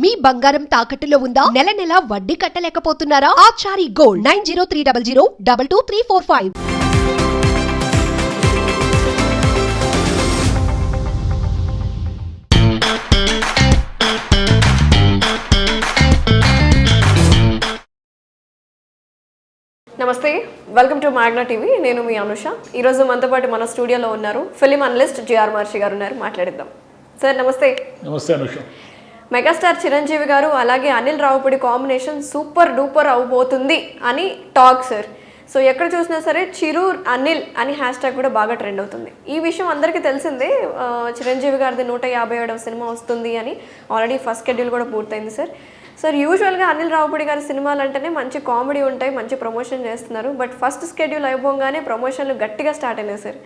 మీ బంగారం తాకట్టులో ఉందా? నెల నెల వడ్డీ కట్టలేకపోతున్నారా? Achari gold nine zero three double zero double two three four five. నమస్తే వెల్కమ్ టు మ్యాగ్నా టీవీ నేను మీ అనుష. ఈరోజు మనతో పాటు మన స్టూడియోలో ఉన్నారు ఫిలిం అనలిస్ట్ జిఆర్ మహర్షి గారు ఉన్నారు. మాట్లాడిద్దాం. సార్ నమస్తే. నమస్తే అనుష. మెగాస్టార్ చిరంజీవి గారు అలాగే Anil Ravipudi combination super duper అవబోతుంది అని టాక్ సార్. సో ఎక్కడ చూసినా సరే చిరు అనిల్ అని హ్యాష్ ట్యాగ్ కూడా బాగా ట్రెండ్ అవుతుంది. ఈ విషయం అందరికీ తెలిసిందే చిరంజీవి గారిది నూట యాభై ఏడవ సినిమా వస్తుంది అని ఆల్రెడీ ఫస్ట్ షెడ్యూల్ కూడా పూర్తయింది సార్. సార్ యూజువల్గా అనిల్ రావుపూడి గారి సినిమాలు అంటేనే మంచి కామెడీ ఉంటాయి మంచి ప్రమోషన్ చేస్తున్నారు. బట్ ఫస్ట్ షెడ్యూల్ అయిపోగానే ప్రమోషన్లు గట్టిగా స్టార్ట్ అయినాయి సార్.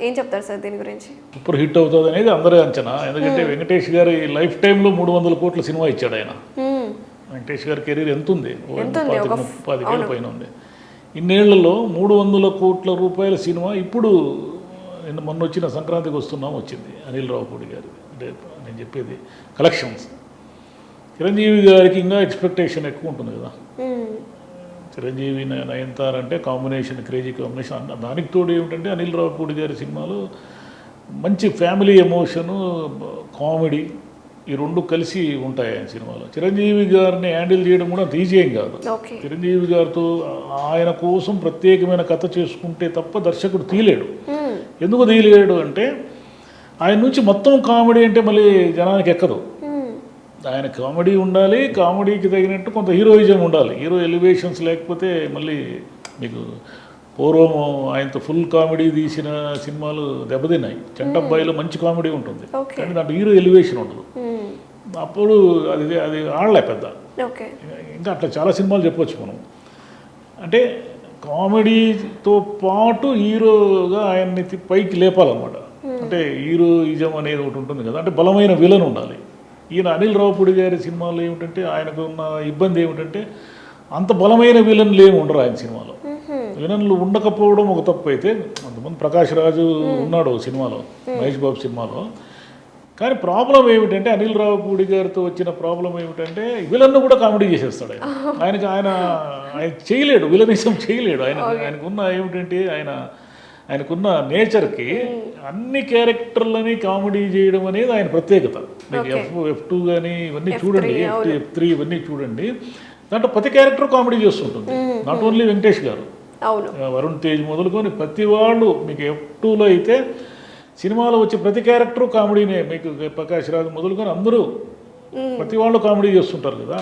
ఏం చెప్తారు సార్ దీని గురించి? సూపర్ హిట్ అవుతుంది అనేది అందరి అంచనా. ఎందుకంటే వెంకటేష్ గారి లైఫ్ టైంలో మూడు వందల కోట్ల సినిమా ఇచ్చాడు ఆయన. మ్మ్. వెంకటేష్ గారి కెరీర్ ఎంత ఉంది? ఒక ముప్పై పైన ఉంది. ఇన్నేళ్ళలో మూడు వందల కోట్ల రూపాయల సినిమా ఇప్పుడు నిన్న మొన్న వచ్చిన సంక్రాంతికి వస్తున్నాం వచ్చింది. అనిల్ రావుపూడి గారి అంటే నేను చెప్పేది కలెక్షన్స్. చిరంజీవి గారికి ఇంకా ఎక్స్పెక్టేషన్ ఎక్కువ ఉంటుంది కదా. మ్మ్. చిరంజీవి నయనతార అంటే కాంబినేషన్ క్రేజీ కాంబినేషన్ అన్న- దానికి తోడు ఏమిటంటే అనిల్ రావుపూడి గారి సినిమాలు మంచి ఫ్యామిలీ ఎమోషను కామెడీ ఈ రెండు కలిసి ఉంటాయి ఆయన సినిమాలో చిరంజీవి గారిని హ్యాండిల్ చేయడం కూడా అంత ఈజీ ఏం కాదు చిరంజీవి గారితో ఆయన కోసం ప్రత్యేకమైన కథ చేసుకుంటే తప్ప దర్శకుడు తీయలేడు. ఎందుకు తీయలేడు అంటే ఆయన నుంచి మొత్తం కామెడీ అంటే మళ్ళీ జనానికి ఎక్కదు. ఆయన కామెడీ ఉండాలి కామెడీకి తగినట్టు కొంత హీరోయిజం ఉండాలి. హీరో ఎలివేషన్స్ లేకపోతే మళ్ళీ మీకు పూర్వం ఆయనతో ఫుల్ కామెడీ తీసిన సినిమాలు దెబ్బతిన్నాయి. చెంటబ్బాయిలో మంచి కామెడీ ఉంటుంది. కానీ దాంట్లో హీరో ఎలివేషన్ ఉండదు. అప్పుడు అది అది ఆడలే పెద్ద. ఓకే. ఇంకా అట్లా చాలా సినిమాలు చెప్పొచ్చు మనం. అంటే కామెడీతో పాటు హీరోగా ఆయన్ని పైకి లేపాలన్నమాట. అంటే హీరోయిజం అనేది ఒకటి ఉంటుంది కదా. అంటే బలమైన విలన్ ఉండాలి. ఈయన అనిల్ రావుపూడి గారి సినిమాలో ఏమిటంటే ఆయనకు ఉన్న ఇబ్బంది ఏమిటంటే అంత బలమైన విలన్లు ఏమి ఉండరు ఆయన సినిమాలో. విలన్లు ఉండకపోవడం ఒక తప్పు అయితే అంతమంది ప్రకాష్ రాజు ఉన్నాడు సినిమాలో మహేష్ బాబు సినిమాలో. కానీ ప్రాబ్లం ఏమిటంటే అనిల్ రావుపూడి గారితో వచ్చిన ప్రాబ్లం ఏమిటంటే విలన్ను కూడా కామెడీ చేసేస్తాడు ఆయన. ఆయనకి ఆయన ఆయన చేయలేడు విలనిజం చేయలేడు. ఆయన ఆయనకున్న ఏమిటంటే ఆయన ఆయనకున్న నేచర్కి అన్ని క్యారెక్టర్లని కామెడీ చేయడం అనేది ఆయన ప్రత్యేకత. మీకు ఎఫ్ ఎఫ్ టూ కానీ ఇవన్నీ చూడండి ఎఫ్ ఎఫ్ త్రీ ఇవన్నీ చూడండి. దాంట్లో ప్రతి క్యారెక్టర్ కామెడీ చేస్తుంటుంది. Not only Venkatesh garu. Varun Tej మొదలుకొని ప్రతి వాళ్ళు మీకు ఎఫ్ టూలో అయితే సినిమాలో వచ్చే ప్రతి క్యారెక్టరు కామెడీనే. మీకు ప్రకాష్ రాజు మొదలుకొని అందరూ. ప్రతి వాళ్ళు కామెడీ చేస్తుంటారు కదా.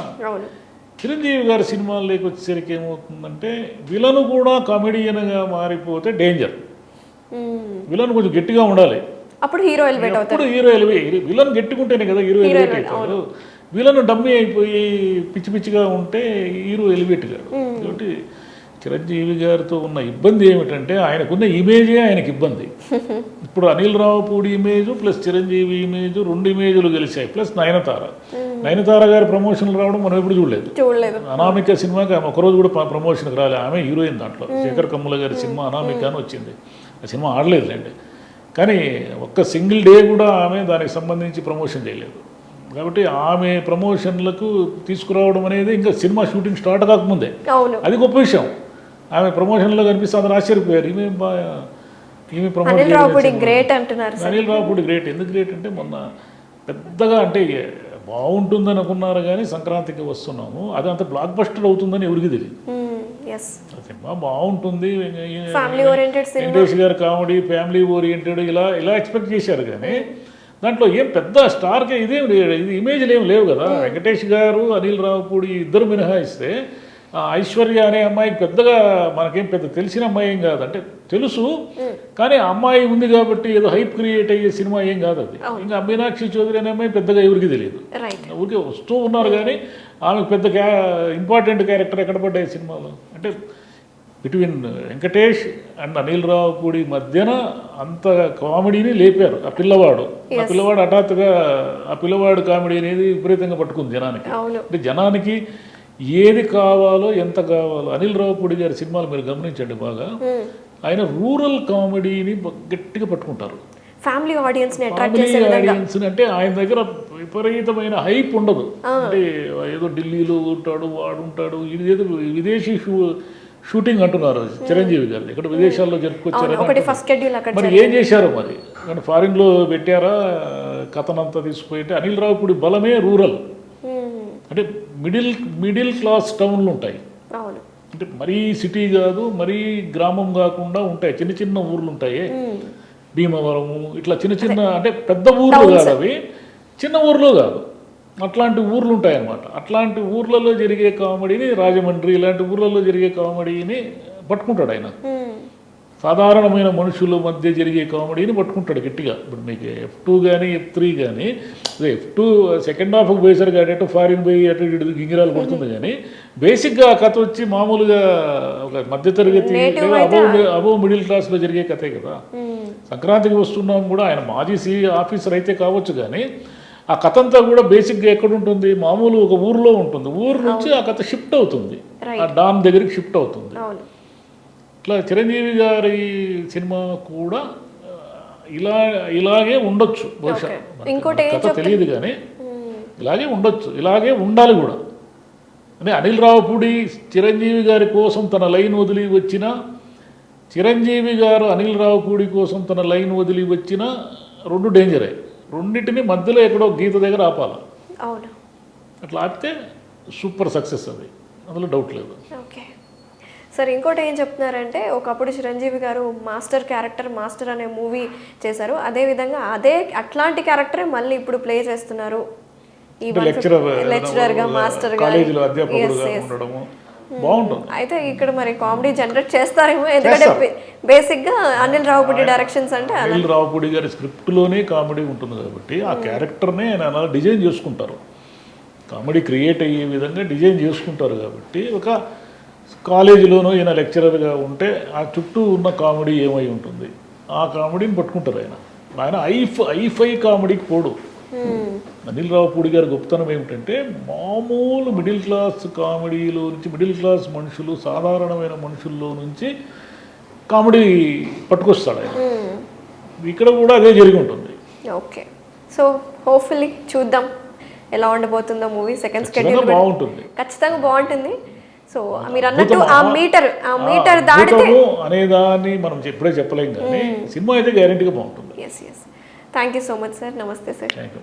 చిరంజీవి గారి సినిమాల్లోకి వచ్చేసరికి ఏమవుతుందంటే విలను కూడా కామెడియన్గా మారిపోతే డేంజర్. విలన్ కొంచెం గట్టిగా ఉండాలి. అప్పుడు హీరో ఎలివేట్ అవుతారు. ఎప్పుడు హీరో ఎలివే విలన్ గట్టిగుంటేనే కదా హీరో ఎలివేట్ అవుతాడు విలన్ డమ్మీ అయిపోయి పిచ్చి పిచ్చిగా ఉంటే హీరో ఎలివేట్ కాడు కాబట్టి చిరంజీవి గారితో ఉన్న ఇబ్బంది ఏమిటంటే ఆయనకున్న ఇమేజే ఆయనకి ఇబ్బంది. ఇప్పుడు Anil Ravipudi image plus Chiranjeevi image రెండు ఇమేజ్లు గెలిచాయి ప్లస్ నయనతార. నయనతార గారి ప్రమోషన్లు రావడం మనం ఎప్పుడు చూడలేదు. చూడలేదు. అనామిక సినిమాకి ఆమె ఒకరోజు కూడా ప్ర- ప్రమోషన్కి రాలే. ఆమె హీరోయిన్ దాంట్లో. శేఖర్ కమ్ముల గారి సినిమా అనామిక అని వచ్చింది. ఆ సినిమా ఆడలేదులేండి కానీ ఒక్క సింగిల్ డే కూడా ఆమె దానికి సంబంధించి ప్రమోషన్ చేయలేదు. కాబట్టి ఆమె ప్రమోషన్లకు తీసుకురావడం అనేది ఇంకా సినిమా షూటింగ్ స్టార్ట్ కాకముందే. అది గొప్ప విషయం. ఆమె ప్రమోషన్లో కనిపిస్తే అందరూ ఆశ్చర్యపోయారు. ఈమె ఈమె ప్రమోట్ అనిల్ రావుపూడి గ్రేట్ ఎందుకు గ్రేట్ అంటే మొన్న పెద్దగా అంటే బాగుంటుందని అనుకున్నారు కానీ సంక్రాంతికి వస్తున్నాము. అది అంత బ్లాక్ బస్టర్ అవుతుందని ఎవరికి తెలియదు. సినిమా బాగుంటుంది. ఫ్యామిలీ ఓరియంటెడ్ గారి కామెడీ ఫ్యామిలీ ఓరియంటెడ్ ఇలా ఇలా ఎక్స్పెక్ట్ చేశారు కానీ దాంట్లో ఏం పెద్ద స్టార్కి ఇదేం లేదు. ఇది ఇమేజ్లు ఏం లేవు కదా. వెంకటేష్ గారు అనిల్ రావుపూడి ఇద్దరు మినహాయిస్తే ఐశ్వర్య అనే అమ్మాయికి పెద్దగా మనకేం పెద్ద తెలిసిన అమ్మాయి ఏం కాదు. అంటే తెలుసు కానీ అమ్మాయి ఉంది కాబట్టి ఏదో హైప్ క్రియేట్ అయ్యే సినిమా ఏం కాదు అది. ఇంకా మీనాక్షి చౌదరి అనే అమ్మాయి పెద్దగా ఎవరికి తెలియదు. ఊరికే వస్తూ ఉన్నారు కానీ ఆమెకు పెద్ద క్యా ఇంపార్టెంట్ క్యారెక్టర్ ఎక్కడ పడ్డాయి సినిమాలో? అంటే బిట్వీన్ వెంకటేష్ అండ్ అనిల్ రావుపూడి మధ్యన అంత కామెడీని లేపారు. ఆ పిల్లవాడు. ఆ పిల్లవాడు హఠాత్తుగా ఆ పిల్లవాడు కామెడీ అనేది విపరీతంగా పట్టుకుంది జనానికి. అంటే జనానికి ఏది కావాలో ఎంత కావాలో. అనిల్ రావుపూడి గారి సినిమాలు మీరు గమనించండి బాగా. ఆయన రూరల్ కామెడీని గట్టిగా పట్టుకుంటారు. ఫ్యామిలీ విధంగా. ఆడియన్స్ అంటే ఆయన దగ్గర విపరీతమైన హైప్ ఉండదు. అంటే ఏదో ఢిల్లీలో ఉంటాడు వాడు ఉంటాడు ఇది ఏదో విదేశీ షూ షూటింగ్ అంటున్నారు చిరంజీవి గారు ఇక్కడ విదేశాల్లో అక్కడ మరి ఏం చేశారు మరి? కానీ ఫారిన్లో పెట్టారా? కథనంతా తీసుకుపోయింటే అనిల్ రావుపూడి బలమే రూరల్. అంటే మిడిల్ మిడిల్ క్లాస్ టౌన్లు ఉంటాయి. అంటే మరీ సిటీ కాదు మరీ గ్రామం కాకుండా ఉంటాయి. చిన్న చిన్న ఊర్లు ఉంటాయి. భీమవరము ఇట్లా చిన్న చిన్న అంటే పెద్ద ఊర్లు కాదు అవి. చిన్న ఊర్లు కాదు. అట్లాంటి ఊర్లు ఉంటాయన్నమాట. అట్లాంటి ఊర్లలో జరిగే కామెడీని రాజమండ్రి ఇలాంటి ఊర్లలో జరిగే కామెడీని పట్టుకుంటాడు ఆయన. సాధారణమైన మనుషుల మధ్య జరిగే కామెడీని పట్టుకుంటాడు గట్టిగా. ఇప్పుడు మీకు ఎఫ్ టూ కానీ ఎఫ్ త్రీ కానీ ఎఫ్ టూ సెకండ్ హాఫ్ పోయేసరికి అటు ఫారిన్ పోయి అటు ఇటు గింగిరాలు పడుతుంది కానీ బేసిక్గా ఆ కథ వచ్చి మామూలుగా ఒక మధ్యతరగతి అబౌవ్ అబౌవ్ మిడిల్ క్లాస్లో జరిగే కథే కదా. మ్మ్. సంక్రాంతికి వస్తున్నాం కూడా ఆయన మాజీ సి ఆఫీసర్ అయితే కావచ్చు కానీ ఆ కథ అంతా కూడా బేసిక్గా ఎక్కడ ఉంటుంది? మామూలు ఒక ఊర్లో ఉంటుంది. ఊరు నుంచి ఆ కథ షిఫ్ట్ అవుతుంది. ఆ డాన్ దగ్గరికి షిఫ్ట్ అవుతుంది. ఇట్లా చిరంజీవి గారి సినిమా కూడా ఇలా ఇలాగే ఉండొచ్చు బహుశా. ఇంకోటి తెలియదు కానీ. ఇలాగే ఉండొచ్చు ఇలాగే ఉండాలి కూడా. అంటే అనిల్ రావుపూడి చిరంజీవి గారి కోసం తన లైన్ వదిలి వచ్చిన చిరంజీవి గారు అనిల్ రావుపూడి కోసం తన లైన్ వదిలి వచ్చిన రెండు డేంజరే. రెండింటిని మధ్యలో ఎక్కడో గీత దగ్గర ఆపాలి. అట్లా ఆపితే సూపర్ సక్సెస్ అది. అందులో డౌట్ లేదు. ఓకే. సార్ ఇంకోటి ఏం చెప్తున్నారంటే ఒకప్పుడు Chiranjeevi garu master character master అనే మూవీ చేశారు. అదే విధంగా అదే అట్లాంటి క్యారెక్టరే మళ్ళీ ఇప్పుడు ప్లే చేస్తున్నారు. లెక్చరర్గా మాస్టర్గా ఉండడము. బాగుంటుంది. అయితే ఇక్కడ మరి కామెడీ జనరేట్ చేస్తారేమో ఎందుకంటే బేసిక్గా అనిల్ రావుపూడి డైరెక్షన్స్ అంటే అనిల్ రావుపూడి గారి స్క్రిప్ట్లోనే కామెడీ ఉంటుంది కాబట్టి ఆ క్యారెక్టర్నే ఆయన అలా డిజైన్ చేసుకుంటారు. కామెడీ క్రియేట్ అయ్యే విధంగా డిజైన్ చేసుకుంటారు కాబట్టి ఒక కాలేజీలోనో ఈయన లెక్చరర్గా ఉంటే ఆ చుట్టూ ఉన్న కామెడీ ఏమై ఉంటుంది? ఆ కామెడీని పట్టుకుంటారు ఆయన. ఆయన ఐఫ్ ఐఫై కామెడీకి పోడు. మ్మ్. అనిల్ రావుపూడి గారి గొప్పతనం ఏమిటంటే మామూలు మిడిల్ క్లాస్ కామెడీలో నుంచి మిడిల్ క్లాస్ మనుషులు సాధారణమైన మనుషుల్లో నుంచి కామెడీ పట్టుకొస్తాడు ఆయన. మ్మ్. ఇక్కడ కూడా అదే జరిగి ఉంటుంది. ఓకే. సో హోప్ఫుల్లీ చూద్దాం ఎలా ఉండబోతుందో మూవీ సెకండ్ స్కెడ్యూల్ బాగుంటుంది. ఖచ్చితంగా బాగుంటుంది. సో మీరు అన్నట్టు ఆ మీటర్ ఆ మీటర్ దాటితే అనేదాన్ని మనం ఎప్పుడే చెప్పలేం కానీ సినిమా అయితే గ్యారంటీగా బాగుంటుంది. Yes yes thank you so much sir నమస్తే సార్ థ్యాంక్ యూ